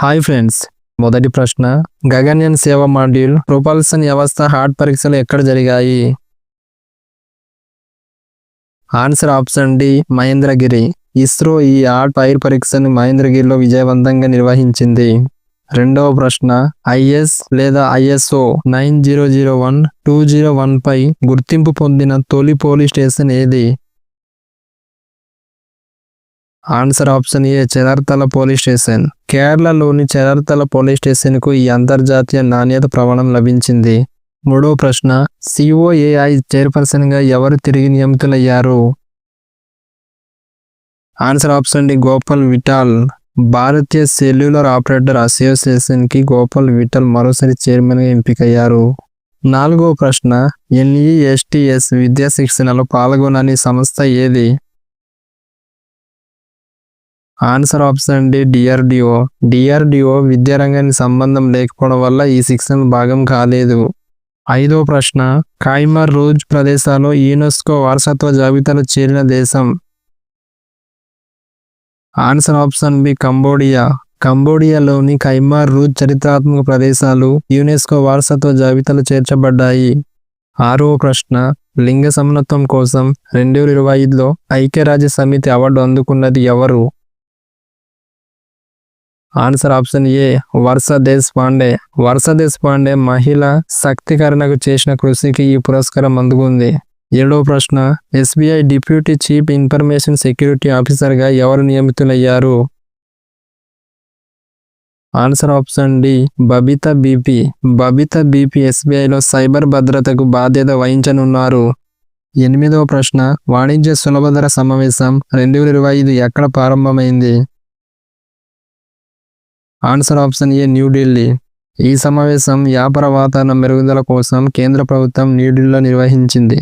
Hi friends మొదటి ప్రశ్న. గగన్యన్ సేవ మాడ్యూల్ ప్రొపల్సన్ వ్యవస్థ హార్ట్ పరీక్షలు ఎక్కడ జరిగాయి? Answer option D Mahendragiri. ISRO ఈ హార్ట్ ఫైర్ పరీక్షను మహేంద్రగిరిలో విజయవంతంగా నిర్వహించింది. రెండవ ప్రశ్న ఐఎస్ లేదా ISO nine zero zero one two zero one పై గుర్తింపు పొందిన తొలి పోలీస్ స్టేషన్ ఏది? Answer option A Cherthala police station. కేరళలోని చెదర్తల పోలీస్ స్టేషన్కు ఈ అంతర్జాతీయ నాణ్యత ప్రమాణం లభించింది. మూడో ప్రశ్న సిఓఏఐ చైర్పర్సన్గా ఎవరు తిరిగి నియమితులయ్యారు? Answer option D Gopal Vittal. భారతీయ సెల్యులర్ ఆపరేటర్ అసోసియేషన్కి గోపాల్ విఠల్ మరోసారి చైర్మన్గా ఎంపికయ్యారు. నాలుగో ప్రశ్న ఎన్ఈఎస్టిఎస్ విద్యా శిక్షణలో పాల్గొనని సంస్థ ఏది? Answer option D DRDO DRDO విద్యారంగానికి సంబంధం లేకపోవడం వల్ల ఈ శిక్షణ భాగం కాలేదు. ఐదో ప్రశ్న. కాయిమర్ రూజ్ ప్రదేశాల్లో యునెస్కో వారసత్వ జాబితాలో చేరిన దేశం. ఆన్సర్ ఆప్షన్ బి కంబోడియా కంబోడియాలోని కైమార్ రూజ్ చరిత్రాత్మక ప్రదేశాలు యునెస్కో వారసత్వ జాబితాలో చేర్చబడ్డాయి. ఆరో ప్రశ్న. లింగ సమనత్వం కోసం రెండు వేల ఇరవై ఐదులో ఐక్యరాజ్య సమితి అవార్డు అందుకున్నది ఎవరు? Answer option A Varsha Deshpande Varsha Deshpande మహిళ శక్తీకరణకు చేసిన కృషికి ఈ పురస్కారం అందుకుంది. ఏడవ ప్రశ్న SBI deputy chief information security ఆఫీసర్గా ఎవరు నియమితులయ్యారు? Answer option D Babita BP Babita BP ఎస్బీఐలో cyber భద్రతకు బాధ్యత వహించనున్నారు. ఎనిమిదవ ప్రశ్న వాణిజ్య సులభధర సమావేశం రెండు వేల ఇరవై ఐదు ఎక్కడ ప్రారంభమైంది? ఆన్సర్ ఆప్షన్ ఏ న్యూఢిల్లీ ఈ సమావేశం వ్యాపార వాతావరణ మెరుగుదల కోసం కేంద్ర ప్రభుత్వం న్యూఢిల్లీలో నిర్వహించింది.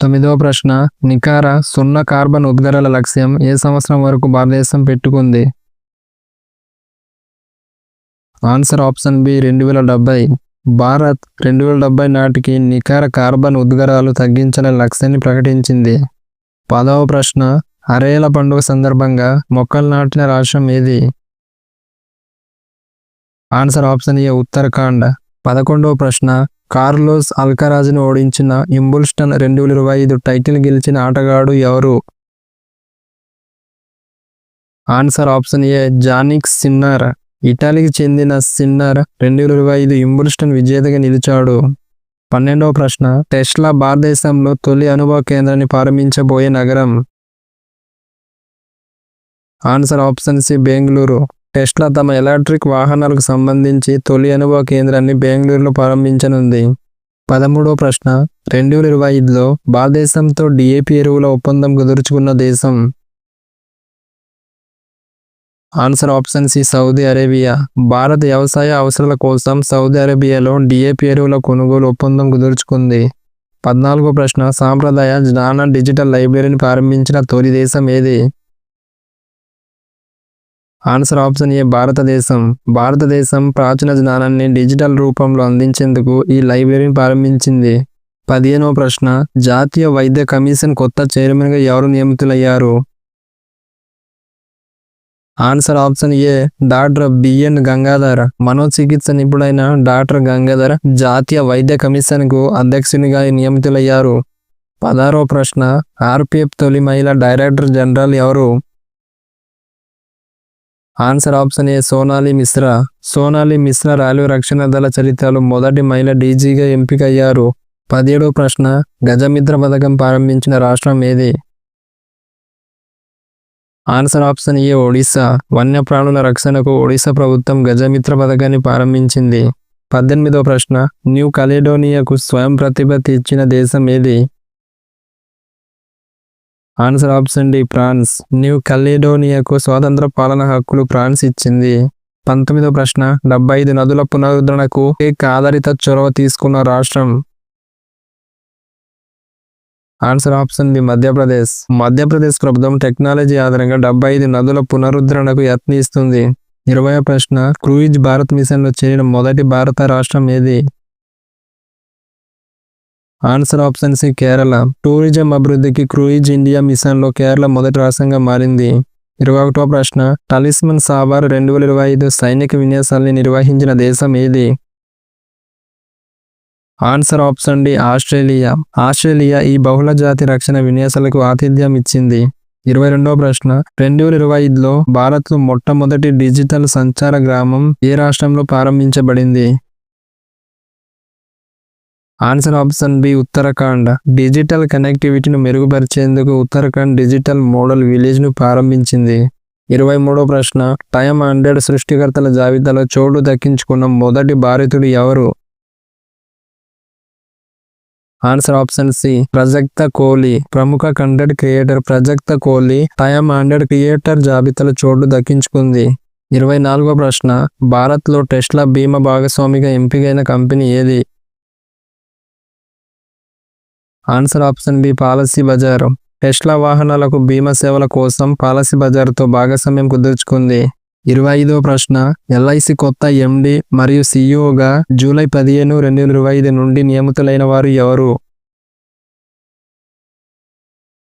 తొమ్మిదవ ప్రశ్న నికార సున్నా కార్బన్ ఉద్గారాల లక్ష్యం ఏ సంవత్సరం వరకు భారతదేశం పెట్టుకుంది? ఆన్సర్ ఆప్షన్ బి రెండు వేల డెబ్బై భారత్ రెండు వేల డెబ్బై నాటికి నికార కార్బన్ ఉద్గారాలు తగ్గించాలనే లక్ష్యాన్ని ప్రకటించింది. పదవ ప్రశ్న అరేల పండుగ సందర్భంగా మొక్కలు నాటిన రాష్ట్రం ఏది? Answer option A Uttarakhand. పదకొండవ ప్రశ్న కార్లోస్ అల్కరాజ్ను ఓడించిన ఇంబుల్స్టన్ రెండు వేల ఇరవై ఐదు టైటిల్ గెలిచిన ఆటగాడు ఎవరు? Answer option A Jannik Sinner ఇటలీకి చెందిన సిన్నర్ రెండు వేల ఇరవై ఐదు ఇంబుల్స్టన్ విజేతగా నిలిచాడు. పన్నెండవ ప్రశ్న టెస్లా భారతదేశంలో తొలి అనుభవ కేంద్రాన్ని ప్రారంభించబోయే నగరం? Answer option C Bengaluru. Tesla తమ ఎలక్ట్రిక్ వాహనాలకు సంబంధించి తొలి అనుభవ కేంద్రాన్ని బెంగళూరులో ప్రారంభించనుంది. పదమూడో ప్రశ్న. రెండు వేల ఇరవై ఐదులో భారతదేశంతో డిఏపి ఎరువుల ఒప్పందం కుదుర్చుకున్న దేశం. Answer option C Saudi Arabia. భారత వ్యవసాయ అవసరాల కోసం సౌదీ అరేబియాలో డిఏపి ఎరువుల కొనుగోలు ఒప్పందం కుదుర్చుకుంది. పద్నాలుగో ప్రశ్న. సాంప్రదాయ జ్ఞాన డిజిటల్ లైబ్రరీని ప్రారంభించిన తొలి దేశం ఏది? ఆన్సర్ ఆప్షన్ ఏ భారతదేశం. భారతదేశం ప్రాచీన జ్ఞానాన్ని డిజిటల్ రూపంలో అందించేందుకు ఈ లైబ్రరీని ప్రారంభించింది. పదిహేనవ ప్రశ్న జాతీయ వైద్య కమిషన్ కొత్త చైర్మన్గా ఎవరు నియమితులయ్యారు? Answer option A doctor BN Gangadhar. మనోచికిత్స నిపుణుడైన డాక్టర్ గంగాధర్ జాతీయ వైద్య కమిషన్కు అధ్యక్షునిగా నియమితులయ్యారు. పదహారవ ప్రశ్న ఆర్పిఎఫ్ తొలి మహిళా డైరెక్టర్ జనరల్ ఎవరు? Answer option A Sonali Mishra. Sonali Mishra railway రక్షణ దళ చరిత్రలో మొదటి మహిళ డీజీగా ఎంపికయ్యారు. పదిహేడో ప్రశ్న గజమిత్ర పథకం ప్రారంభించిన రాష్ట్రం ఏది? Answer option A Odisha. వన్యప్రాణుల రక్షణకు ఒడిశా ప్రభుత్వం గజమిత్ర పథకాన్ని ప్రారంభించింది. పద్దెనిమిదో ప్రశ్న న్యూ కలేడోనియాకు స్వయం ప్రతిపత్తి ఇచ్చిన దేశం ఏది? Answer option D France new కలేడోనియాకు స్వాతంత్ర పాలన హక్కులు ఫ్రాన్స్ ఇచ్చింది. పంతొమ్మిదో ప్రశ్న డెబ్బై ఐదు నదుల పునరుద్ధరణకు ఏక్ ఆధారిత చొరవ తీసుకున్న రాష్ట్రం. Answer option D Madhya Pradesh. Madhya Pradesh ప్రభుత్వం టెక్నాలజీ ఆధారంగా డెబ్బై ఐదు నదుల పునరుద్ధరణకు యత్నిస్తుంది. ఇరవై ప్రశ్న క్రూయిజ్ భారత్ మిషన్లో చేరిన మొదటి భారత రాష్ట్రం ఏది? Answer option C Kerala. Tourism అభివృద్ధికి క్రూయిజ్ ఇండియా మిషన్లో కేరళ మొదటి రాష్ట్రంగా మారింది. ఇరవై ఒకటో ప్రశ్న టలిస్మన్ సాబార్ రెండు వేల ఇరవై ఐదు సైనిక విన్యాసాల్ని నిర్వహించిన దేశం ఏది? Answer option D Australia. Australia ఈ బహుళ జాతి రక్షణ విన్యాసాలకు ఆతిథ్యం ఇచ్చింది. ఇరవై రెండవ ప్రశ్న రెండు వేల ఇరవై ఐదులో భారత్లో మొట్టమొదటి డిజిటల్ సంచార గ్రామం ఏ రాష్ట్రంలో ప్రారంభించబడింది? Answer option B Uttarakhand digital కనెక్టివిటీని మెరుగుపరిచేందుకు ఉత్తరాఖండ్ డిజిటల్ మోడల్ విలేజ్ను ప్రారంభించింది. ఇరవై మూడో ప్రశ్న. టైమ్ హండ్రెడ్ సృష్టికర్తల జాబితాలో చోటు దక్కించుకున్న మొదటి భారతుడు ఎవరు? Answer option C Prajakta Koli ప్రముఖ content creator Prajakta Koli time hundred creator జాబితాలో చోటు దక్కించుకుంది. ఇరవై నాలుగో ప్రశ్న. భారత్లో టెస్లా బీమా భాగస్వామిగా ఎంపికైన కంపెనీ ఏది? Answer option B Policy Bazaar Tesla వాహనాలకు బీమా సేవల కోసం పాలసీ బజార్తో భాగస్వామ్యం కుదుర్చుకుంది. ఇరవై ఐదో ప్రశ్న ఎల్ఐసి కొత్త ఎండి మరియు సిఇఓగా జూలై పదిహేను రెండు వేల ఇరవై ఐదు నుండి నియమితులైన వారు ఎవరు?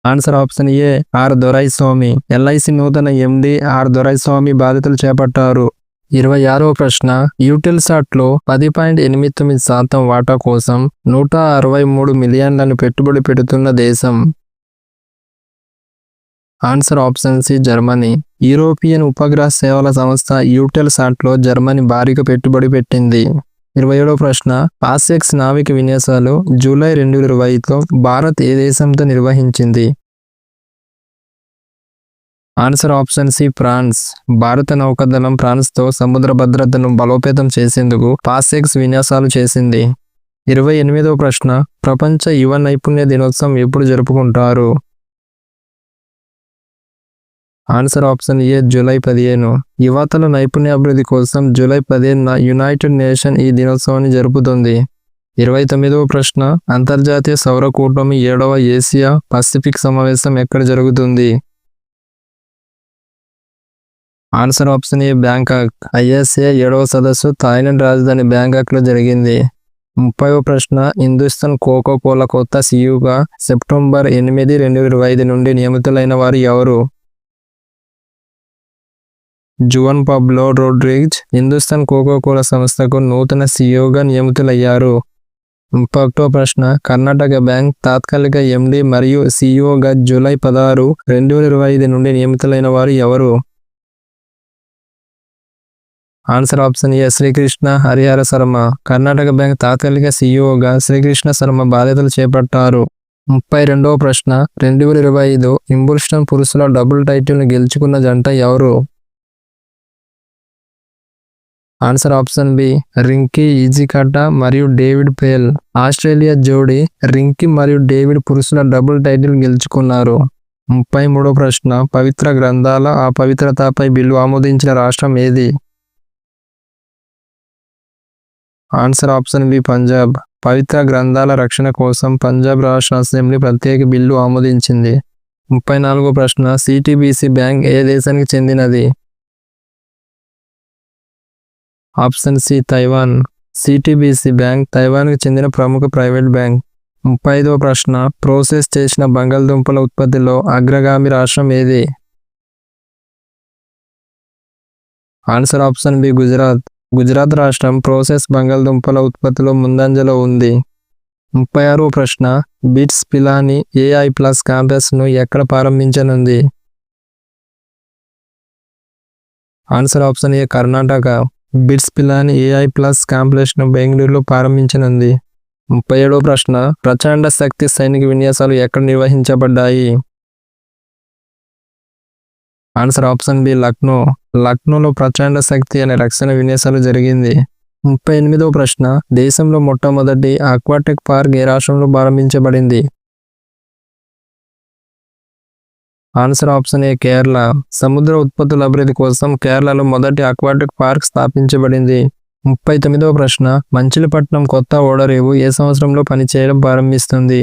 Answer option A R Doraiswamy LIC నూతన ఎండి ఆర్ దొరైస్వామి బాధ్యతలు చేపట్టారు. ఇరవై ఆరవ ప్రశ్న యూటిల్సాట్లో పది పాయింట్ ఎనిమిది తొమ్మిది శాతం వాటా కోసం నూట అరవై మూడు మిలియన్లను పెట్టుబడి పెడుతున్న దేశం? Answer option C Germany. European ఉపగ్రహ సేవల సంస్థ యూటెల్సాట్లో జర్మనీ భారీగా పెట్టుబడి పెట్టింది. ఇరవై ఏడవ ప్రశ్న పాసెక్స్ నావిక విన్యాసాలు జూలై రెండు వేల భారత్ ఏ దేశంతో నిర్వహించింది? ఆన్సర్ ఆప్షన్ సి ఫ్రాన్స్ భారత నౌకాదళం ఫ్రాన్స్తో సముద్ర భద్రతను బలోపేతం చేసేందుకు పాసెక్స్ విన్యాసాలు చేసింది. ఇరవై ఎనిమిదవ ప్రశ్న ప్రపంచ యువ నైపుణ్య దినోత్సవం ఎప్పుడు జరుపుకుంటారు? ఆన్సర్ ఆప్షన్ ఏ జూలై పదిహేను. యువతల నైపుణ్యాభివృద్ధి కోసం జూలై పదిహేనున యునైటెడ్ నేషన్ ఈ దినోత్సవాన్ని జరుపుతుంది. ఇరవై తొమ్మిదవ ప్రశ్న అంతర్జాతీయ సౌర కూటమి ఏడవ ఏసియా పసిఫిక్ సమావేశం ఎక్కడ జరుగుతుంది? Answer option A Bangkok ISA ఏడవ సదస్సు థాయిలాండ్ రాజధాని బ్యాంకాక్లో జరిగింది. ముప్పైవ ప్రశ్న హిందుస్థాన్ కోకో కోలా కొత్త సీఈఓగా సెప్టెంబర్ ఎనిమిది రెండు వేల ఇరవై ఐదు నుండి నియమితులైన వారు ఎవరు? Juan Pablo Rodriguez Hindustan Coca Cola సంస్థకు నూతన సీఈఓగా నియమితులయ్యారు. ముప్పై ప్రశ్న కర్ణాటక బ్యాంక్ తాత్కాలిక ఎండి మరియు సీఈఓగా జూలై పదహారు రెండు వేల ఇరవై ఐదు నుండి నియమితులైన వారు ఎవరు? Answer option A Srikrishna Harihara Sharma Karnataka bank తాత్కాలిక సీఈఓగా శ్రీకృష్ణ శర్మ బాధ్యతలు చేపట్టారు. ముప్పై రెండవ ప్రశ్న రెండు వేల ఇరవై ఐదు ఇంబుల్స్టన్ పురుషుల డబుల్ టైటిల్ను గెలుచుకున్న జంట ఎవరు? Answer option B Rinky Hijikata మరియు డేవిడ్ పేల్ ఆస్ట్రేలియా జోడీ రింకీ మరియు డేవిడ్ పురుషుల డబుల్ టైటిల్ గెలుచుకున్నారు. ముప్పై మూడో ప్రశ్న పవిత్ర గ్రంథాల ఆ పవిత్రతపై బిల్లు ఆమోదించిన రాష్ట్రం ఏది? ఆన్సర్ ఆప్షన్ బి పంజాబ్ పవిత్ర గ్రంథాల రక్షణ కోసం పంజాబ్ రాష్ట్ర అసెంబ్లీ ప్రత్యేక బిల్లు ఆమోదించింది. ముప్పై నాలుగో ప్రశ్న సిటీబీసీ బ్యాంక్ ఏ దేశానికి చెందినది? Option C Taiwan CTBC bank తైవాన్కు చెందిన ప్రముఖ ప్రైవేట్ బ్యాంక్. ముప్పై ఐదవ ప్రశ్న ప్రోసెస్ చేసిన బంగాళదుంపల ఉత్పత్తిలో అగ్రగామి రాష్ట్రం ఏది? Answer option B Gujarat Gujarat రాష్ట్రం ప్రోసెస్ బంగాళదుంపల ఉత్పత్తిలో ముందంజలో ఉంది. ముప్పై ఆరో ప్రశ్న బిట్స్ పిలాని ఏఐ ప్లస్ క్యాంపస్ను ఎక్కడ ప్రారంభించనుంది? Answer option A Karnataka. BITS Pilani AI plus కాంప్లెక్స్ను బెంగళూరులో ప్రారంభించనుంది. ముప్పై ఏడవ ప్రశ్న ప్రచండ శక్తి సైనిక విన్యాసాలు ఎక్కడ నిర్వహించబడ్డాయి? ఆన్సర్ ఆప్షన్ బి లక్నో లక్నోలో ప్రచండ శక్తి అనే రక్షణ విన్యాసాలు జరిగింది. ముప్పై ఎనిమిదవ ప్రశ్న దేశంలో మొట్టమొదటి అక్వాటిక్ పార్క్ ఏ రాష్ట్రంలో ప్రారంభించబడింది? ఆన్సర్ ఆప్షన్ ఏ కేరళ సముద్ర ఉత్పత్తుల అభివృద్ధి కోసం కేరళలో మొదటి అక్వాటిక్ పార్క్ స్థాపించబడింది. ముప్పై తొమ్మిదవ ప్రశ్న మంచిలిపట్నం కొత్త ఓడరేవు ఏ సంవత్సరంలో పనిచేయడం ప్రారంభిస్తుంది?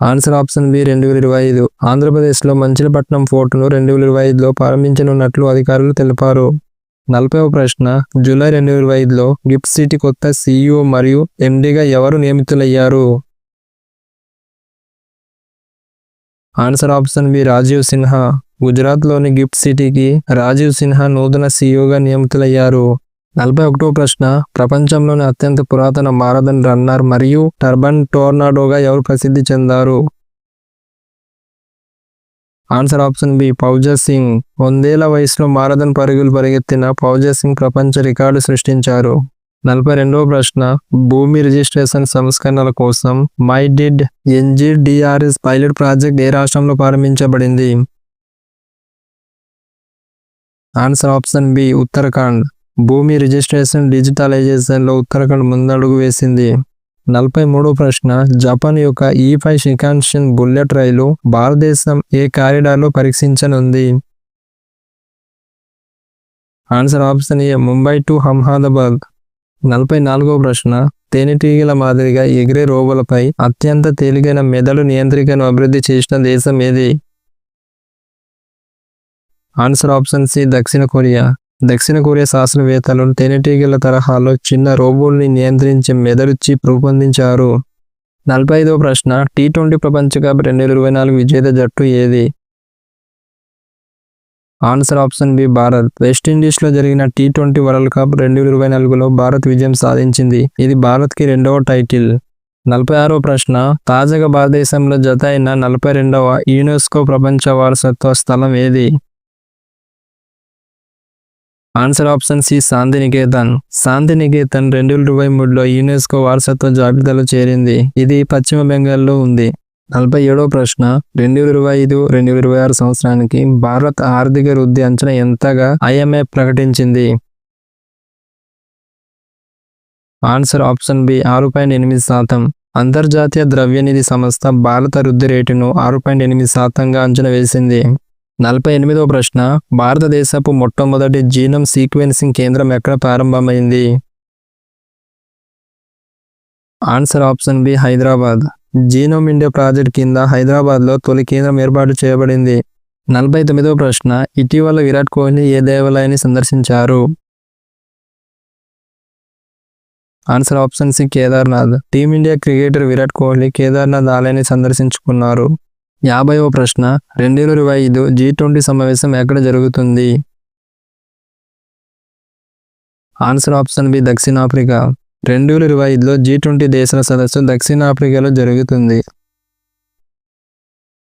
ఆన్సర్ ఆప్షన్ బి రెండు వేల ఇరవై ఐదు. ఆంధ్రప్రదేశ్లో మంచిలపట్నం ఫోర్టును రెండు వేల ఇరవై ఐదులో ప్రారంభించనున్నట్లు అధికారులు తెలిపారు. నలభైవ ప్రశ్న జూలై రెండు వేల ఇరవై ఐదులో గిఫ్ట్ సిటీ కొత్త సీఈఓ మరియు ఎండీగా ఎవరు నియమితులయ్యారు? Answer option B Rajiv Sinha. గుజరాత్లోని గిఫ్ట్ సిటీకి రాజీవ్ సిన్హా నూతన సీఈఓగా నియమితులయ్యారు. నలభై ఒకటో ప్రశ్న ప్రపంచంలోని అత్యంత పురాతన మారథన్ రన్నర్ మరియు టర్బన్ టోర్నాడోగా ఎవరు ప్రసిద్ధి చెందారు? Answer option B Fauja Singh. వందేళ్ళ వయసులో మారథన్ పరుగులు పరిగెత్తిన పౌజర్ సింగ్ ప్రపంచ రికార్డు సృష్టించారు. నలభై రెండవ ప్రశ్న భూమి రిజిస్ట్రేషన్ సంస్కరణల కోసం my deed NGDRS pilot project ఏ రాష్ట్రంలో ప్రారంభించబడింది? Answer option B Uttarakhand. భూమి రిజిస్ట్రేషన్ డిజిటలైజేషన్లో ఉత్తరాఖండ్ ముందడుగు వేసింది. నలభై మూడో ప్రశ్న జపాన్ యొక్క ఈ ఫైవ్ షికాన్షన్ బుల్లెట్ రైలు భారతదేశం ఏ కారిడార్లో పరీక్షించనుంది? Answer option A Mumbai to Ahmedabad. నలభై నాలుగో ప్రశ్న తేనెటీగల మాదిరిగా ఎగిరే రోబోలపై అత్యంత తేలికైన మెదడు నియంత్రికను అభివృద్ధి చేసిన దేశం ఏది? ఆన్సర్ ఆప్షన్ సి దక్షిణ కొరియా. దక్షిణ కొరియా శాస్త్రవేత్తలు తేనెటీగల తరహాలో చిన్న రోబోల్ని నియంత్రించే మెదడు రూపొందించారు. నలభై ఐదో ప్రశ్న టీ ట్వంటీ ప్రపంచ కప్ రెండు వేల ఇరవై నాలుగు విజేత జట్టు ఏది? Answer option B Bharat. వెస్టిండీస్లో జరిగిన టీ ట్వంటీ వరల్డ్ కప్ రెండు వేల ఇరవై నాలుగులో భారత్ విజయం సాధించింది. ఇది భారత్కి రెండవ టైటిల్. నలభై ఆరో ప్రశ్న తాజాగా భారతదేశంలో జత అయిన నలభై రెండవ యునెస్కో ప్రపంచ వారసత్వ స్థలం ఏది? Answer option C Santiniketan Santiniketan రెండు వేల ఇరవై మూడులో యునెస్కో వారసత్వ జాబితాలో చేరింది. ఇది పశ్చిమ బెంగాల్లో ఉంది. నలభై ఏడవ ప్రశ్న. రెండు వేల ఇరవై ఐదు రెండు వేల ఇరవై ఆరు సంవత్సరానికి భారత్ ఆర్థిక వృద్ధి అంచనా ఎంతగా ఐఎంఎఫ్ ప్రకటించింది? ఆన్సర్ ఆప్షన్ బి ఆరు పాయింట్ ఎనిమిది శాతం. అంతర్జాతీయ ద్రవ్యనిధి సంస్థ భారత వృద్ధి రేటును ఆరు పాయింట్ ఎనిమిది శాతంగా అంచనా వేసింది. నలభై ఎనిమిదవ ప్రశ్న. భారతదేశపు మొట్టమొదటి జీనోమ్ సీక్వెన్సింగ్ కేంద్రం ఎక్కడ ప్రారంభమైంది? Answer option B Hyderabad. Genome India project కింద హైదరాబాద్లో తొలి కేంద్రం ఏర్పాటు చేయబడింది. నలభై తొమ్మిదవ ప్రశ్న. ఇటీవల విరాట్ కోహ్లీ ఏ దేవాలయాన్ని సందర్శించారు? Answer option C Kedarnath. Team India cricketer Virat Kohli Kedarnath ఆలయాన్ని సందర్శించుకున్నారు. యాభైవ ప్రశ్న. రెండు వేల ఇరవై ఐదు జీ ట్వంటీ సమావేశం ఎక్కడ జరుగుతుంది? ఆన్సర్ ఆప్షన్ బి దక్షిణాఫ్రికా. రెండు వేల ఇరవై ఐదులో జీ ట్వంటీ దేశాల సదస్సు దక్షిణాఫ్రికాలో జరుగుతుంది.